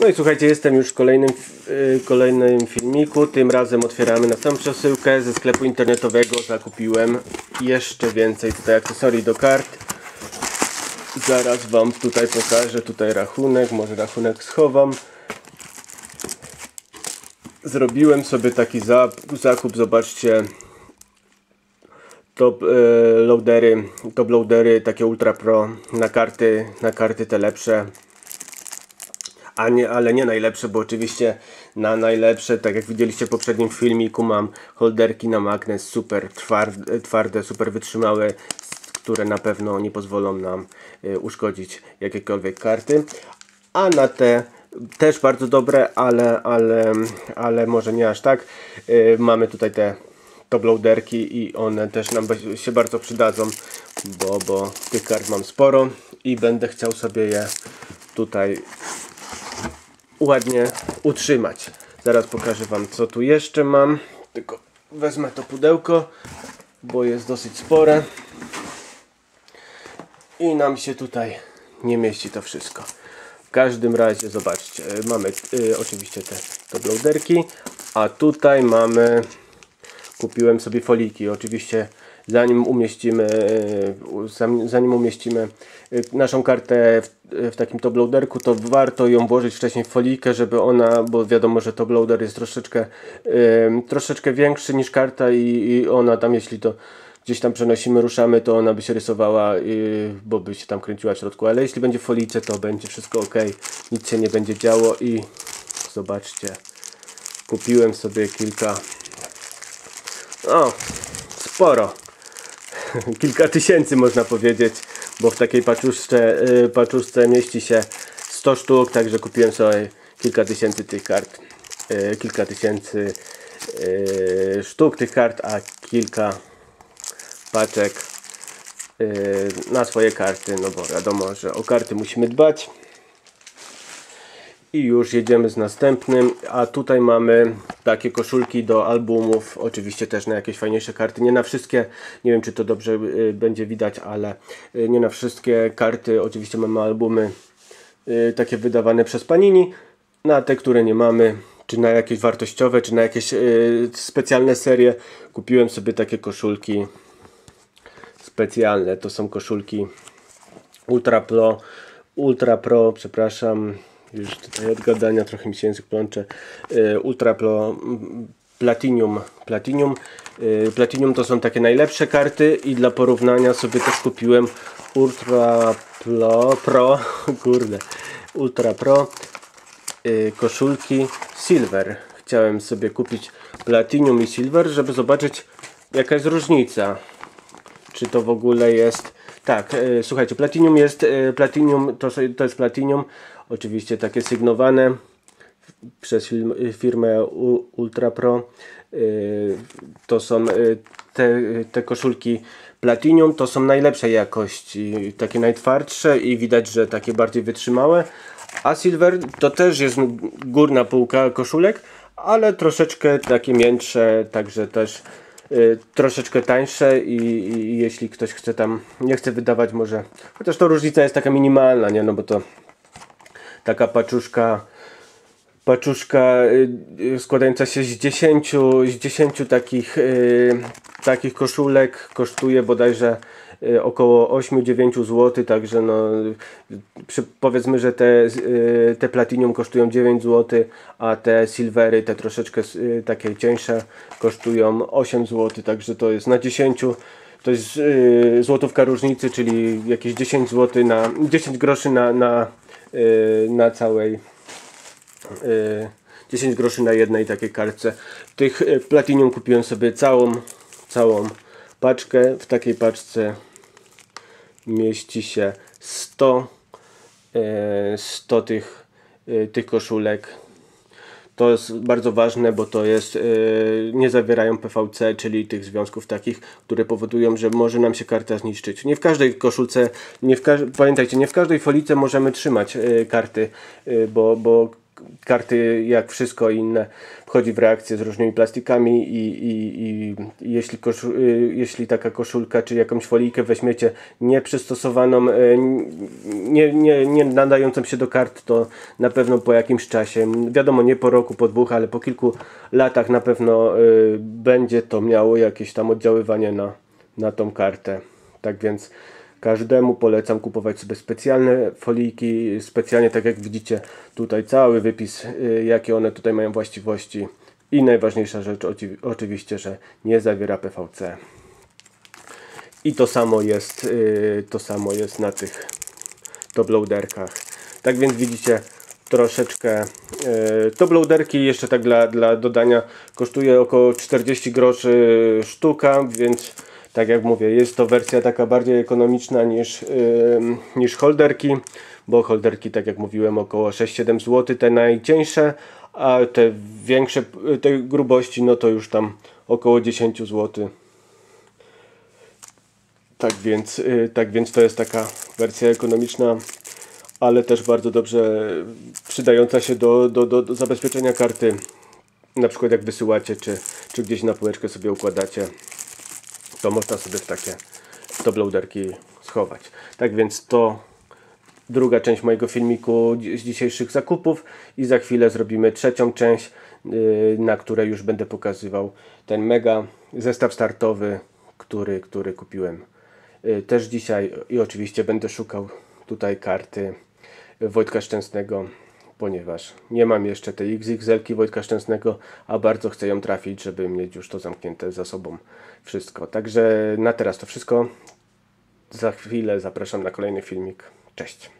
No i słuchajcie, jestem już w kolejnym, yy, kolejnym filmiku. Tym razem otwieramy następną przesyłkę ze sklepu internetowego. Zakupiłem jeszcze więcej tutaj akcesorii do kart. Zaraz Wam tutaj pokażę tutaj rachunek. Może rachunek schowam. Zrobiłem sobie taki zakup, zobaczcie. Top e, loadery, top loadery takie ultra pro na karty, na karty te lepsze a nie, ale nie najlepsze, bo oczywiście na najlepsze, tak jak widzieliście w poprzednim filmiku, mam holderki na magnes super twarde, twarde super wytrzymałe, które na pewno nie pozwolą nam y, uszkodzić jakiekolwiek karty. A na te też bardzo dobre, ale, ale, ale może nie aż tak. Y, mamy tutaj te toploaderki i one też nam się bardzo przydadzą, bo, bo tych kart mam sporo i będę chciał sobie je tutaj ładnie utrzymać. Zaraz pokażę Wam co tu jeszcze mam. Tylko wezmę to pudełko, bo jest dosyć spore. I nam się tutaj nie mieści to wszystko. W każdym razie zobaczcie, mamy y, oczywiście te toploaderki, a tutaj mamy kupiłem sobie foliki. Oczywiście zanim umieścimy, e, zanim umieścimy e, naszą kartę w, w takim toploaderku, to warto ją włożyć wcześniej w folikę, żeby ona, bo wiadomo, że toploader jest troszeczkę, troszeczkę większy niż karta i, i ona tam, jeśli to gdzieś tam przenosimy, ruszamy, to ona by się rysowała, bo by się tam kręciła w środku, ale jeśli będzie folice, to będzie wszystko ok, nic się nie będzie działo i zobaczcie, kupiłem sobie kilka, o, sporo, kilka tysięcy można powiedzieć, bo w takiej paczuszce, y, paczuszce mieści się 100 sztuk, także kupiłem sobie kilka tysięcy tych kart. Y, kilka tysięcy y, sztuk tych kart, a kilka paczek na swoje karty, no bo wiadomo, że o karty musimy dbać. I już jedziemy z następnym, a tutaj mamy takie koszulki do albumów, oczywiście też na jakieś fajniejsze karty, nie na wszystkie, nie wiem czy to dobrze y, będzie widać, ale y, nie na wszystkie karty, oczywiście mamy albumy y, takie wydawane przez Panini, na te, które nie mamy, czy na jakieś wartościowe, czy na jakieś specjalne serie, kupiłem sobie takie koszulki specjalne, to są koszulki Ultra Pro, Ultra Pro, przepraszam, już tutaj od gadania trochę mi się język plącze. E, Ultra Pro Platinum. Platinum. E, Platinum to są takie najlepsze karty i dla porównania sobie też kupiłem Ultra Pro, Pro kurde, Ultra Pro e, koszulki Silver. Chciałem sobie kupić Platinum i Silver, żeby zobaczyć jaka jest różnica. Czy to w ogóle jest tak, e, słuchajcie, Platinum jest, e, Platinum to, to jest Platinum, oczywiście takie sygnowane przez firmę Ultra Pro. E, to są te, te koszulki Platinum, to są najlepszej jakości, takie najtwardsze i widać, że takie bardziej wytrzymałe. A Silver to też jest górna półka koszulek, ale troszeczkę takie miętsze, także też troszeczkę tańsze i, i, jeśli ktoś chce tam, nie chce wydawać może, chociaż to różnica jest taka minimalna, nie, no bo to taka paczuszka paczuszka y, składająca się z 10, z 10 takich, y, takich koszulek kosztuje bodajże Y, około 8-9 zł, także no, przy, powiedzmy, że te, y, te Platinum kosztują 9 zł, a te Silvery, te troszeczkę y, takie cieńsze kosztują 8 zł, także to jest na 10 to jest złotówka różnicy, czyli jakieś 10 zł na 10 groszy na, na, na całej yy, 10 groszy na jednej takiej kartce. Tych Platinum kupiłem sobie całą całą paczkę. W takiej paczce mieści się 100, 100 e, tych, e, tych koszulek. To jest bardzo ważne, bo to jest, e, nie zawierają PVC, czyli tych związków takich, które powodują, że może nam się karta zniszczyć. Nie w każdej koszulce, nie w pamiętajcie, nie w każdej folice możemy trzymać karty, bo, bo karty, jak wszystko inne, wchodzi w reakcję z różnymi plastikami i, i, i jeśli, koszu, y, jeśli taka koszulka czy jakąś folijkę weźmiecie nieprzystosowaną, y, nie, nie, nie nadającą się do kart, to na pewno po jakimś czasie, wiadomo nie po roku, po dwóch, ale po kilku latach na pewno y, będzie to miało jakieś tam oddziaływanie na, na tą kartę. Tak więc Każdemu polecam kupować sobie specjalne folijki, specjalnie tak jak widzicie tutaj cały wypis, y, jakie one tutaj mają właściwości. I najważniejsza rzecz oczywiście, że nie zawiera PVC. I to samo jest, y, to samo jest na tych toploaderkach. Tak więc widzicie troszeczkę y, toploaderki jeszcze tak dla, dla dodania kosztuje około 40 groszy sztuka, więc tak jak mówię, jest to wersja taka bardziej ekonomiczna niż, niż holderki, bo holderki, tak jak mówiłem, około 6-7 zł, te najcieńsze, a te większe, te grubości, no to już tam około 10 zł. Tak więc, yy, tak więc to jest taka wersja ekonomiczna, ale też bardzo dobrze przydająca się do, do, do, do zabezpieczenia karty. Na przykład jak wysyłacie, czy, czy gdzieś na półeczkę sobie układacie to można sobie w takie toploaderki schować. Tak więc to druga część mojego filmiku z dzisiejszych zakupów i za chwilę zrobimy trzecią część, y, na której już będę pokazywał ten mega zestaw startowy, który, który kupiłem y, też dzisiaj i oczywiście będę szukał tutaj karty Wojtka Szczęsnego ponieważ nie mam jeszcze tej XXL Wojtka Szczęsnego, a bardzo chcę ją trafić, żeby mieć już to zamknięte za sobą wszystko. Także na teraz to wszystko. Za chwilę zapraszam na kolejny filmik. Cześć.